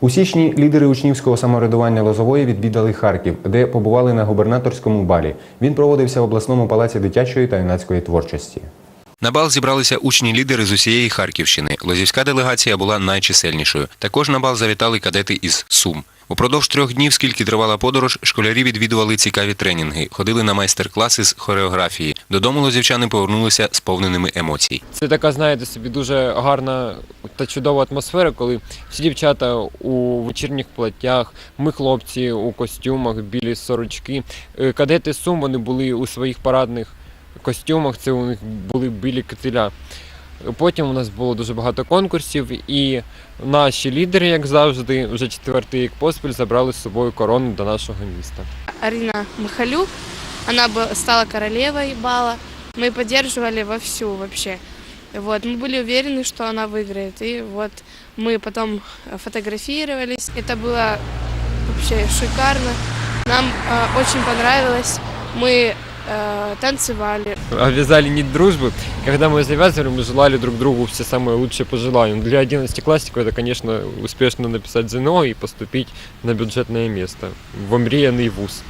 У січні лідери учнівського самоврядування Лозової відвідали Харків, де побували на губернаторському балі. Він проводився в обласному палаці дитячої та юнацької творчості. На бал зібралися учні-лідери з усієї Харківщини. Лозівська делегація була найчисельнішою. Також на бал завітали кадети із Сум. Упродовж трьох днів, скільки тривала подорож, школярі відвідували цікаві тренінги, ходили на майстер-класи з хореографії. Додому лозівчани повернулися сповненими емоцій. Це така, знаєте, собі дуже гарна та чудова атмосфера, коли всі дівчата у вечірніх платтях, ми хлопці у костюмах, білі сорочки. Е, Кадети Сум вони були у своїх парадних костюмах, це у них були білі кителя. Потім у нас було дуже багато конкурсів, і наші лідери, як завжди, вже четвертий рік поспіль забрали з собою корону до нашого міста. Арина Махалюк. Она бы- стала королевой бала. Мы поддерживали вовсю вообще. Вот, мы были уверены, что она выиграет. И вот мы потом фотографировались. Это было вообще шикарно. Нам э, очень понравилось. Мы э, танцевали. Обвязали нить дружбы. Когда мы завязывали, мы желали друг другу все самые лучшие пожелания. Для 11-классников это, конечно, успешно написать ЗНО и поступить на бюджетное место в омріяний вуз.